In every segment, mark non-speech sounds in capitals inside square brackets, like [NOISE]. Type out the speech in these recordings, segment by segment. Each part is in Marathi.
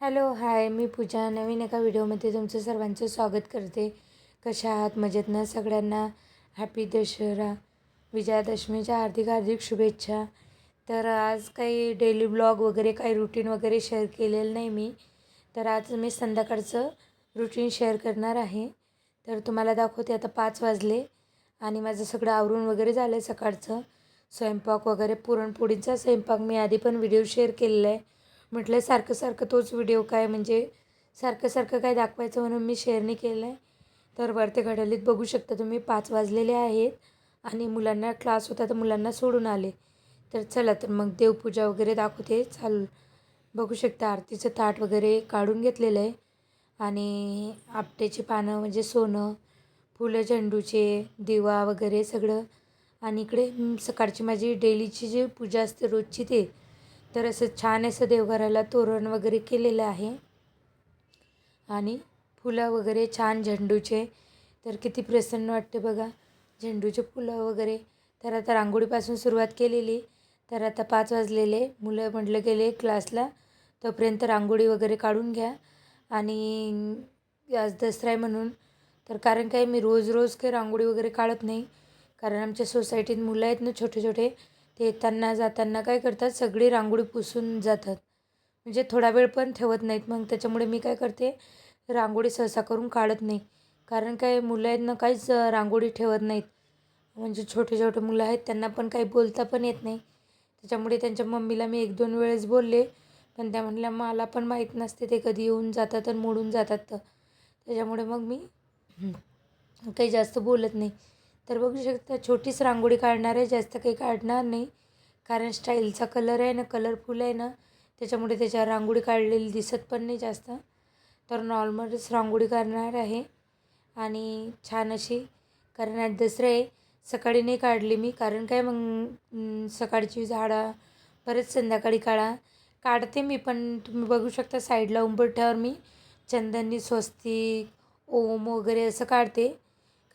हॅलो हाय मी पूजा. नवीन एका व्हिडिओमध्ये तुमचं सर्वांचं स्वागत करते. कशा आहात? मजेत ना सगळ्यांना? हॅपी दशहरा. विजयादशमीच्या हार्दिक हार्दिक शुभेच्छा. तर आज काही डेली ब्लॉग वगैरे काही रुटीन वगैरे शेअर केलेलं नाही मी. तर आज मी संध्याकाळचं रुटीन शेअर करणार आहे. तर तुम्हाला दाखवते आता पाच वाजले आणि माझं सगळं आवरून वगैरे झालं आहे सकाळचं. स्वयंपाक वगैरे पुरणपोळीचा स्वयंपाक मी आधी पण व्हिडिओ शेअर केलेला आहे. म्हटलं सारखं सारखं तोच व्हिडिओ काय? म्हणजे सारखं सारखं काय दाखवायचं म्हणून मी शेअर नाही केलं आहे तर वरती घडलीत बघू शकता तुम्ही पाच वाजलेले आहेत आणि मुलांना क्लास होता तर मुलांना सोडून आले. तर चला तर मग देवपूजा वगैरे दाखवते. चाल बघू शकता आरतीचं ताट वगैरे काढून घेतलेलं आहे. आणि आपट्याची पानं म्हणजे सोनं फुलं झेंडूचे दिवा वगैरे सगळं. आणि इकडे सकाळची माझी डेलीची जी पूजा असते रोजची ते तर असं छान असं देवघराला तोरण वगैरे केलेलं आहे. आणि फुलं वगैरे छान झेंडूचे. तर किती प्रसन्न वाटते बघा. झेंडूचे फुलं वगैरे. तर आता रांगोळीपासून सुरुवात केलेली. तर आता पाच वाजलेले. मुलं म्हटलं गेले क्लासला. तोपर्यंत रांगोळी वगैरे काढून घ्या. आणि आज दसरा आहे म्हणून. तर कारण काय मी रोज रोज काही रांगोळी वगैरे काढत नाही. कारण आमच्या सोसायटीत मुलं आहेत ना छोटे छोटे. ते येताना जाताना काय करतात सगळी रांगोळी पुसून जातात. म्हणजे थोडा वेळ पण ठेवत नाहीत. मग त्याच्यामुळे मी काय करते रांगोळी सहसा करून काढत नाही. कारण काय मुलं आहेत ना काहीच रांगोळी ठेवत नाहीत. म्हणजे छोटे छोटे मुलं आहेत त्यांना पण काही बोलता पण येत नाही. त्याच्यामुळे त्यांच्या मम्मीला मी एक दोन वेळेस बोलले पण त्या म्हणल्या मला पण माहीत नसते ते कधी येऊन जातात आणि मोडून जातात तर. त्याच्यामुळे मग मी काही जास्त बोलत नाही. तर बघू शकता छोटीच रांगोळी काढणार आहे जास्त काही काढणार नाही. कारण स्टाईलचा कलर आहे ना कलरफुल आहे ना त्याच्यामुळे त्याच्यावर रांगोळी काढलेली दिसत पण नाही जास्त. तर नॉर्मलच रांगोळी काढणार आहे. आणि छान अशी कारण आज दसरा आहे सकाळी नाही काढली मी. कारण काय मग सकाळची झाडं परत संध्याकाळी काढा. काढते मी पण तुम्ही बघू शकता साईडला उंबरठ्यावर मी चंदनी स्वस्तिक ओम वगैरे असं काढते.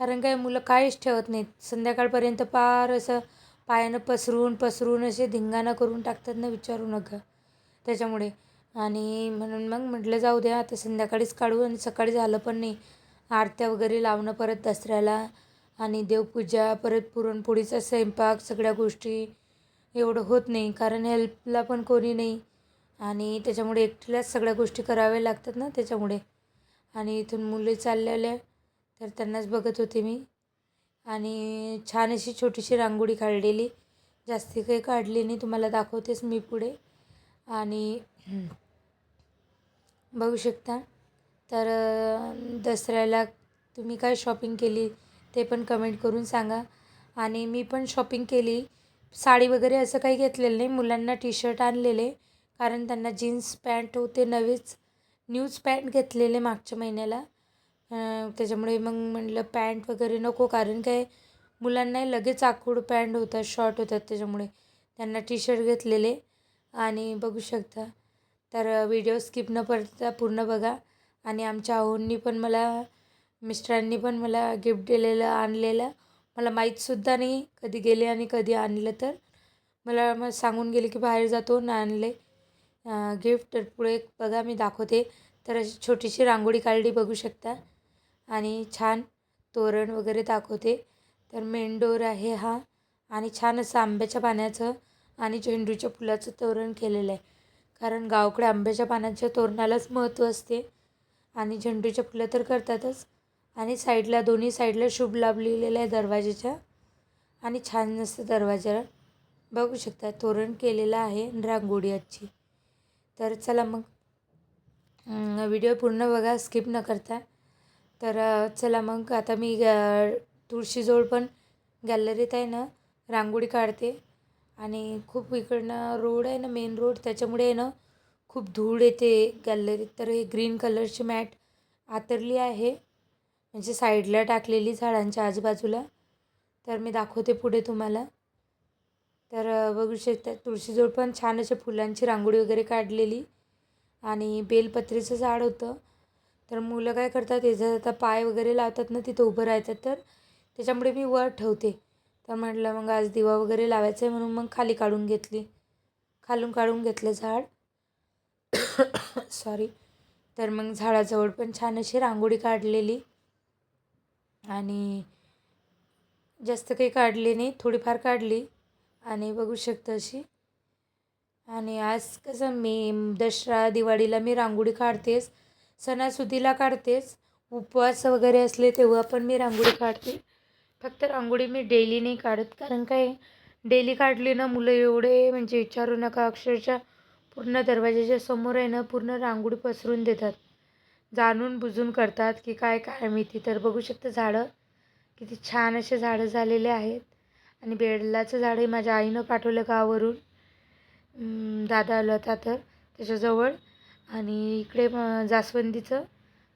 कारण काय मुलं काहीच ठेवत नाहीत. संध्याकाळपर्यंत पार असं पायानं पसरून पसरून असे धिंगाणा करून टाकतात ना विचारू नका. त्याच्यामुळे. आणि म्हणून मग म्हटलं जाऊ द्या आता संध्याकाळीच काढू आणि सकाळी झालं पण नाही. आरत्या वगैरे लावणं परत दसऱ्याला आणि देवपूजा परत पुरणपोळीचा स्वयंपाक सगळ्या गोष्टी. एवढं होत नाही कारण हेल्पला पण कोणी नाही. आणि त्याच्यामुळे एकटीलाच सगळ्या गोष्टी कराव्या लागतात ना त्याच्यामुळे. आणि इथून मुले चाललेल्या तर त्यांनाच बघत होते मी. आणि छान अशी छोटीशी रांगोळी काढलेली. जास्ती काही काढली नाही तुम्हाला दाखवतेच मी पुढे. आणि बघू शकता. तर दसऱ्याला तुम्ही काय शॉपिंग केली ते पण कमेंट करून सांगा. आणि मी पण शॉपिंग केली. साडी वगैरे असं काही घेतलेलं नाही. मुलांना टी शर्ट आणलेले. कारण त्यांना जीन्स पॅन्ट होते नवेच. न्यूज पॅन्ट घेतलेले मागच्या महिन्याला. त्याच्यामुळे मग म्हटलं पॅन्ट वगैरे नको कारण काय मुलांना लगेच आखूड पॅन्ट होतात शॉर्ट होतात त्याच्यामुळे. त्यांना टी शर्ट घेतलेले. आणि बघू शकता. तर व्हिडिओ स्किप न करता पूर्ण बघा. आणि आमच्या आहोंनी पण मला मिस्टरांनी पण मला गिफ्ट दिलेलं आणलेलं. मला माहीतसुद्धा नाही कधी गेले आणि कधी आणलं तर. मला मग सांगून गेले की बाहेर जातो ना आणले. गिफ्ट. तर पुढे बघा मी दाखवते. तर अशी छोटीशी रांगोळी काढली बघू शकता. आणि छान तोरण वगैरे दाखवते. तर मेन डोर आहे हा आणि छान असं आंब्याच्या पाण्याचं आणि झेंडूच्या फुलाचं तोरण केलेलं आहे. कारण गावाकडे आंब्याच्या पानाच्या तोरणालाच महत्त्व असते. आणि झेंडूच्या फुलं तर करतातच. आणि साईडला दोन्ही साईडला शुभ लाभ लिहिलेला आहे दरवाजाच्या. आणि छान असतं दरवाजाला बघू शकता तोरण केलेलं आहे रांगोळी आजची तर चला मग व्हिडिओ पूर्ण बघा स्किप न करता. तर चला मग आता मी तुळशीजवळ पण गॅलरीत आहे ना रांगोळी काढते. आणि खूप इकडनं रोड आहे ना मेन रोड त्याच्यामुळे आहे ना खूप धूळ येते गॅलरीत. तर हे ग्रीन कलरची मॅट आतरली आहे. म्हणजे साईडला टाकलेली झाडांच्या आजूबाजूला. तर मी दाखवते पुढे तुम्हाला. तर बघू शकता तुळशीजवळ पण छान अशा फुलांची रांगोळी वगैरे काढलेली. आणि बेलपत्रीचं झाड होतं. तर मुलं काय करतात याचा आता पाय वगैरे लावतात ना तिथं उभं राहतात तर त्याच्यामुळे मी वर ठेवते. तर म्हटलं मग आज दिवा वगैरे लावायचा आहे म्हणून मग खाली काढून घेतली. खालून काढून घेतलं झाड. सॉरी तर मग झाडाजवळ पण छान अशी रांगोळी काढलेली. आणि जास्त काही काढली नाही थोडीफार काढली. आणि बघू शकता अशी. आणि आज कसं मी दसरा दिवाळीला मी रांगोळी काढतेच. सणासुदीला काढतेच. उपवास वगैरे असले तेव्हा पण मी रांगोळी काढते. फक्त रांगोळी मी डेली नाही काढत. कारण काय? डेली काढली ना मुलं एवढे म्हणजे विचारू नका. अक्षरशः पूर्ण दरवाजाच्या समोर आहे ना पूर्ण रांगोळी पसरून देतात. जाणून बुजून करतात की काय काय माहिती. तर बघू शकता झाडं. किती छान असे झाडं झालेले आहेत. आणि बेडलाचं झाडही माझ्या आईनं पाठवलं गावावरून. दादा आलं होता तर त्याच्याजवळ. आणि इकडे जास्वंदीचं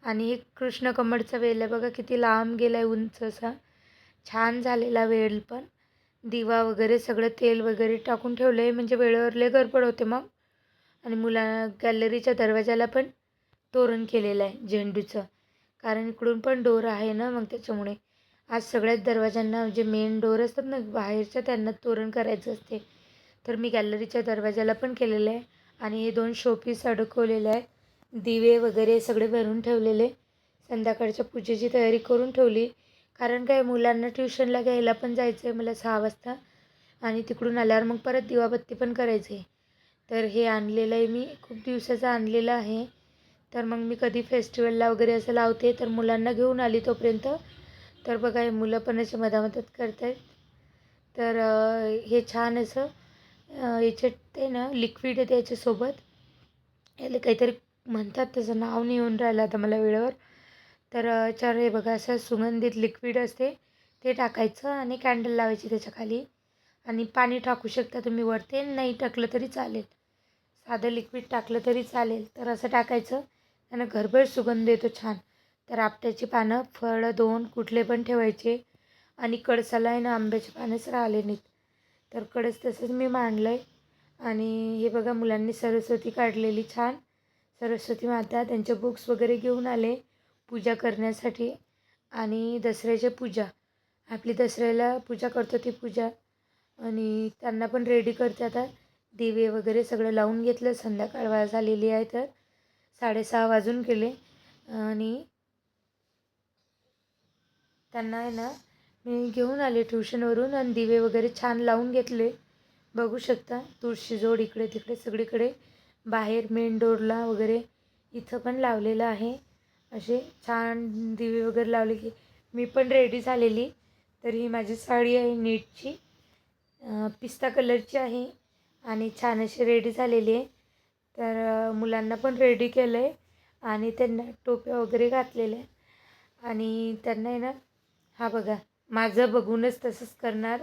आणि एक कृष्णकमळचा वेल आहे बघा किती लांब गेला आहे उंच असा. छान झालेला वेल पण. दिवा वगैरे सगळं तेल वगैरे टाकून ठेवलं आहे म्हणजे वेळेवर लय गडबड होते मग. आणि मुला गॅलरीच्या दरवाजाला पण तोरण केलेलं आहे झेंडूचं. कारण इकडून पण डोर आहे ना मग त्याच्यामुळे. आज सगळ्याच दरवाजांना जे मेन डोर असतात ना बाहेरच्या त्यांना तोरण करायचं असते. तर मी गॅलरीच्या दरवाजाला पण केलेलं आहे. आणि हे दोन शोपीस अडकवलेले आहेत. दिवे वगैरे सगळे भरून ठेवलेले. संध्याकाळच्या पूजेची तयारी करून ठेवली. कारण काय मुलांना ट्युशनला घ्यायला पण जायचं आहे मला सहा वाजता. आणि तिकडून आल्यावर मग परत दिवाबत्ती पण करायची आहे तर हे आणलेलं आहे मी. खूप दिवसाचं आणलेलं आहे. तर मग मी कधी फेस्टिवलला वगैरे असं लावते तर मुलांना घेऊन आली तोपर्यंत. तर बघा हे मुलं पण असे मधामधात करत आहेत तर हे छान असं याच्यात ते ना लिक्विड आहे त्याच्यासोबत. याला काहीतरी म्हणतात त्याचं नाव नाही येऊन राहिलं आता मला वेळेवर. तर अं, याच्यावर हे बघा असं सुगंधित लिक्विड असते. ते टाकायचं आणि कॅन्डल लावायची त्याच्याखाली आणि पाणी टाकू शकता तुम्ही वरते. नाही टाकलं तरी चालेल. साधं लिक्विड टाकलं तरी चालेल. तर असं टाकायचं. त्यानं घरभर सुगंध येतो छान. तर आपट्याची पानं फळं दोन कुठले पण ठेवायचे. आणि कळसाला आहे ना आंब्याचे पानंच राहिले नाहीत. तर कडस तसंच मी मांडलं आहे आणि हे बघा मुलांनी सरस्वती काढलेली छान. सरस्वती माता त्यांचे बुक्स वगैरे घेऊन आले पूजा करण्यासाठी. आणि दसऱ्याची पूजा. आपली दसऱ्याला पूजा करतो ती पूजा. आणि त्यांना पण रेडी करते आता. दिवे वगैरे सगळं लावून घेतलं. संध्याकाळ वा झालेली आहे तर. साडेसहा वाजून गेले. आणि त्यांना आहे ना मी घेऊन आले ट्युशनवरून आणि दिवे वगैरे छान लावून घेतले. बघू शकता तुळशीजोड इकडे तिकडे सगळीकडे बाहेर मेन डोरला वगैरे इथं पण लावलेलं आहे. असे छान दिवे वगैरे लावले की मी पण रेडी झालेली. तर ही माझी साडी आहे नीटची पिस्ता कलरची आहे आणि छान अशी रेडी झालेली आहे. तर मुलांना पण रेडी केलं आहे आणि त्यांना टोप्या वगैरे घातलेल्या. आणि त्यांना आहे ना हा बघा माझं बघूनच तसंच करणार.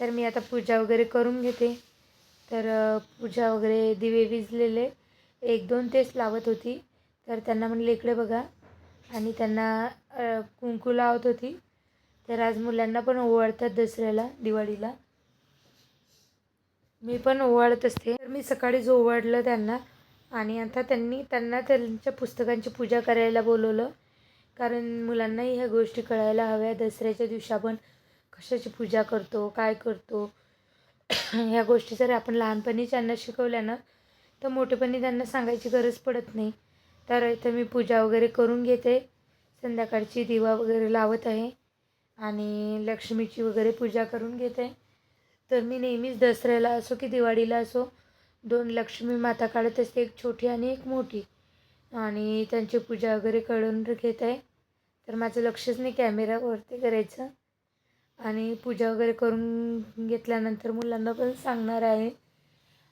तर मी आता पूजा वगैरे करून घेते. तर पूजा वगैरे दिवे विजलेले. एक दोन तेच लावत होती. तर त्यांना म्हणले इकडे बघा. आणि त्यांना कुंकू लावत होती. तर आज मुलांना पण ओवाळतात दसऱ्याला दिवाळीला. मी पण ओवाळत असते. तर मी सकाळीच ओवाळलं त्यांना. आणि आता त्यांनी त्यांना त्यांच्या पुस्तकांची पूजा करायला बोलवलं. कारण मुलांनाही ह्या गोष्टी कळायला हव्या. दसऱ्याच्या दिवशी आपण कशाची पूजा करतो काय करतो [CLEARS THROAT] ह्या गोष्टी जर आपण लहानपणी त्यांना शिकवल्या ना तर मोठेपणी त्यांना सांगायची गरज पडत नाही. तर इथं मी पूजा वगैरे करून घेते. संध्याकाळची दिवा वगैरे लावत आहे आणि लक्ष्मीची वगैरे पूजा करून घेते. तर मी नेहमीच दसऱ्याला असो की दिवाळीला असो दोन लक्ष्मी माता काढत असते एक छोटी आणि एक मोठी. आणि त्यांची पूजा वगैरे करून घेत. आहे तर माझं लक्षच नाही कॅमेरावरती करायचं. आणि पूजा वगैरे करून घेतल्यानंतर मुलांना पण सांगणार आहे.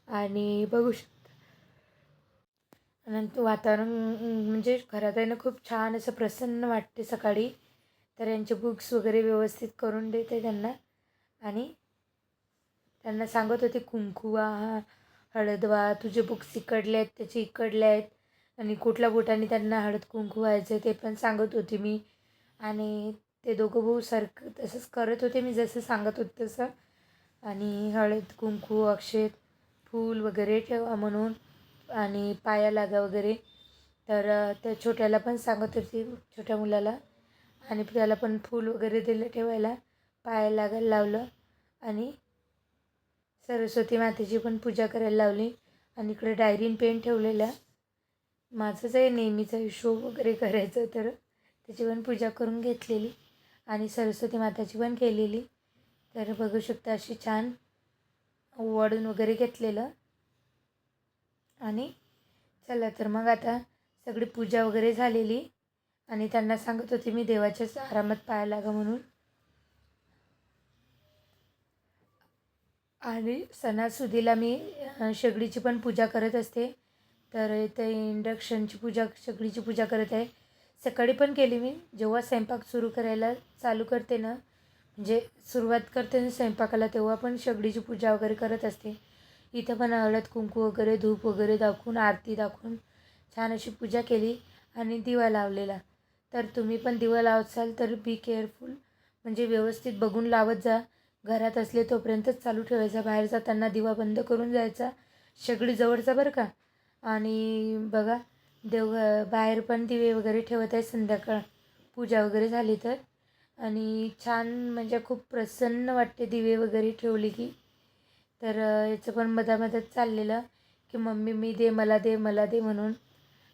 आणि बघू शकता. नंतर वातावरण म्हणजे घरात आहे ना खूप छान असं प्रसन्न वाटते सकाळी. तर यांचे बुक्स वगैरे व्यवस्थित करून देते त्यांना. आणि त्यांना सांगत होते कुंकू हळदवा तुझे बुक्स इकडले आहेत त्याचे इकडले आहेत. आणि कुठल्या बोटाने त्यांना हळद कुंकू व्हायचं ते पण सांगत होते मी. आणि ते दोघं भाऊ सारखं तसंच करत होते मी जसं सांगत होते तसं. आणि हळद कुंकू अक्षत फूल वगैरे ठेवा म्हणून आणि पाया लागा वगैरे. तर त्या छोट्याला पण सांगत होती छोट्या मुलाला. आणि त्याला पण फूल वगैरे दिलं ठेवायला पाया लागायला लावलं. आणि सरस्वती मातेची पण पूजा करायला लावली. आणि इकडे डायरीन पेन ठेवलेला. माझंच आहे नेहमीचा हिशोब वगैरे करायचं तर त्याची पण पूजा करून घेतलेली आणि सरस्वती माताची पण केलेली. तर बघू शकता अशी छान ओवाळून वगैरे घेतलेलं. आणि चला तर मग आता सगळी पूजा वगैरे झालेली. आणि त्यांना सांगत होते मी देवाच्याच आरामात पाया लागा म्हणून. आणि सणासुदीला मी शेगडीची पण पूजा करत असते. तर इथे इंडक्शनची पूजा शेगडीची पूजा करत आहे. सकाळी पण केली मी. जेव्हा स्वयंपाक सुरू करायला चालू करते ना म्हणजे सुरुवात करते ना स्वयंपाकाला तेव्हा पण शेगडीची पूजा वगैरे करत असते. इथं पण हळद कुंकू वगैरे धूप वगैरे दाखवून आरती दाखवून छान अशी पूजा केली आणि दिवा लावलेला. तर तुम्ही पण दिवा लावसाल तर बी केअरफुल म्हणजे व्यवस्थित बघून लावत जा. घरात असले तोपर्यंतच चालू ठेवायचा. बाहेर जाताना दिवा बंद करून जायचा. शेगडी जवळचा बरं का? आणि बघा देव बाहेर पण दिवे वगैरे ठेवत आहे संध्याकाळ. पूजा वगैरे झाली तर. आणि छान म्हणजे खूप प्रसन्न वाटते दिवे वगैरे ठेवली की. तर याचं पण मधामधात चाललेलं की मम्मी मी दे मला दे मला दे म्हणून.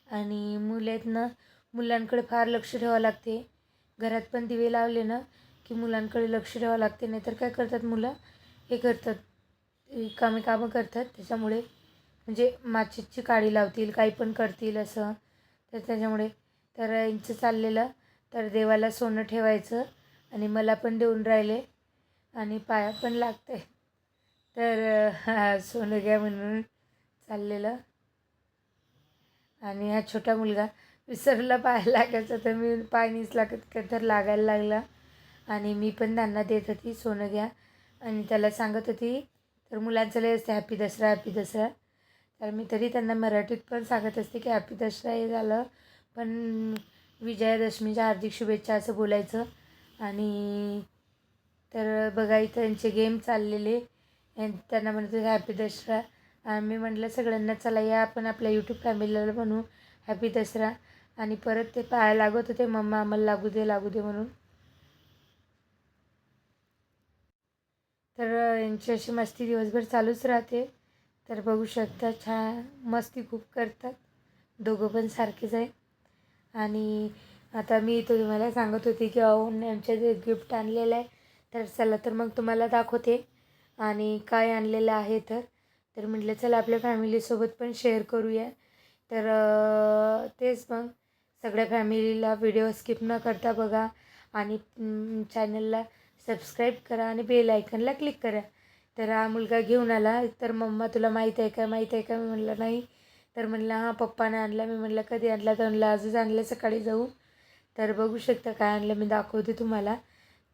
आणि मुलं आहेत ना मुलांकडे फार लक्ष ठेवावं लागते. घरात पण दिवे लावले ना की मुलांकडे लक्ष ठेवावं लागते. नाहीतर काय करतात मुलं? हे करतात. कामे कामं करतात. त्याच्यामुळे म्हणजे माचीसची काडी लावतील काही पण करतील असं. तर त्याच्यामुळे तर यांचं चाललेलं. तर देवाला सोनं ठेवायचं आणि मला पण देऊन राहिले आणि पाया पण लागते तर सोनं घ्या म्हणून चाललेलं. आणि हा छोटा मुलगा विसरला पाय लागायचा तर मी पाय नीच लागत का तर लागायला लागला. आणि मी पण त्यांना देत होती सोनं घ्या. आणि त्याला सांगत होती तर मुलांचं लय असते हॅपी दसरा हॅपी दसरा. तर मी तरी त्यांना मराठीत पण सांगत असते की हॅपी दसरा हे झालं. पण विजयादशमीच्या हार्दिक शुभेच्छा असं बोलायचं. आणि तर बघा इथं त्यांचे गेम चाललेले. त्यांना म्हणत होते हॅपी दसरा. आम्ही म्हटलं सगळ्यांना चला या आपण आपल्या यूट्यूब फॅमिलीला म्हणू हॅपी दसरा. आणि परत ते पाया लागत होते मम्मा आम्हाला लागू दे लागू दे म्हणून. तर यांची अशी मस्ती दिवसभर चालूच राहते. तर बघू शकता छान मस्ती खूप करतात. दोघं पण सारखेच आहे. आणि आता मी इथं तुम्हाला सांगत होते की अहोने आमच्या जे गिफ्ट आणलेलं आहे तर चला तर मग तुम्हाला दाखवते. आणि काय आणलेलं आहे तर तर म्हटलं चला आपल्या फॅमिलीसोबत पण शेअर करूया. तर तेच मग. सगळ्या फॅमिलीला व्हिडिओ स्किप न करता बघा. आणि चॅनलला सबस्क्राईब करा आणि बेल आयकनला क्लिक करा. तर हा मुलगा घेऊन आला. तर मम्मा तुला माहीत आहे का? माहीत आहे का? मी म्हणलं नाही. तर म्हणलं हां पप्पाने आणला. मी म्हणलं कधी आणला? तर म्हणलं आजच आणलं सकाळी जाऊ तर बघू शकता काय आणलं मी दाखवते तुम्हाला.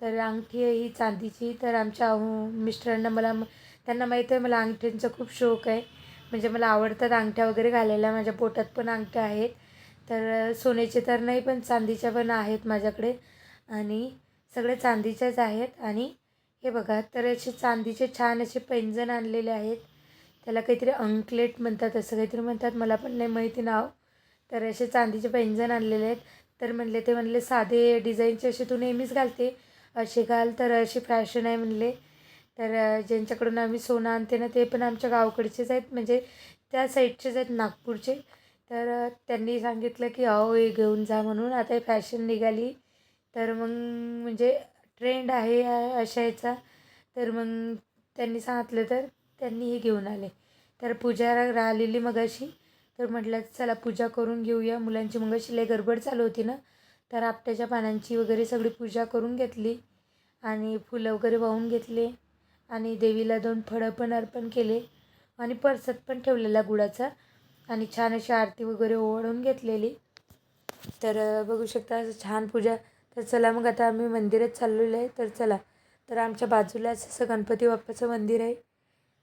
तर अंगठी आहे ही चांदीची. तर आमच्या मिस्टरांना मला त्यांना माहीत आहे मला अंगठ्यांचा खूप शौक आहे. म्हणजे मला आवडतात अंगठ्या वगैरे घालायला. माझ्या पोटात पण अंगठ्या आहेत. तर सोन्याचे तर नाही पण चांदीच्या पण आहेत माझ्याकडे. आणि सगळे चांदीच्याच आहेत. आणि हे बघा तर असे चांदीचे छान असे पैंजण आणलेले आहेत. त्याला काहीतरी अंकलेट म्हणतात असं काहीतरी म्हणतात मला पण नाही माहिती नाव. तर असे चांदीचे पैंजण आणलेले आहेत. तर म्हणले ते म्हणले साधे डिझाईनचे असे तू नेहमीच घालते? असे घाल तर अशी फॅशन आहे म्हणले. तर ज्यांच्याकडून आम्ही सोनं आणते ना ते पण आमच्या गावकडचेच आहेत. म्हणजे त्या साईडचेच आहेत नागपूरचे. तर त्यांनी सांगितलं की अहो हे घेऊन जा म्हणून. आता हे फॅशन निघाली. तर मग म्हणजे ट्रेंड आहे अशा याचा तर मग त्यांनी सांगितलं तर त्यांनी हे घेऊन आले. तर पूजा राहिलेली मगाशी. तर म्हटलं चला पूजा करून घेऊया. मुलांची मगाशी लय गडबड चालू होती ना. तर आपट्याच्या पानांची वगैरे सगळी पूजा करून घेतली आणि फुलं वगैरे वाहून घेतले आणि देवीला दोन फळं पण अर्पण केले आणि परसत पण ठेवलेला गुळाचा आणि छान अशी आरती वगैरे ओढून घेतलेली. तर बघू शकता असं छान पूजा तर चला मग आता आम्ही मंदिरात चाललेलो आहे. तर चला तर आमच्या बाजूलाच असं गणपती बाप्पाचं मंदिर आहे.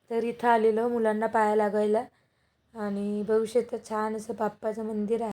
तर इथं आलेलो मुलांना पाया लागायला. आणि भविष्यात छान असं बाप्पाचं मंदिर आहे.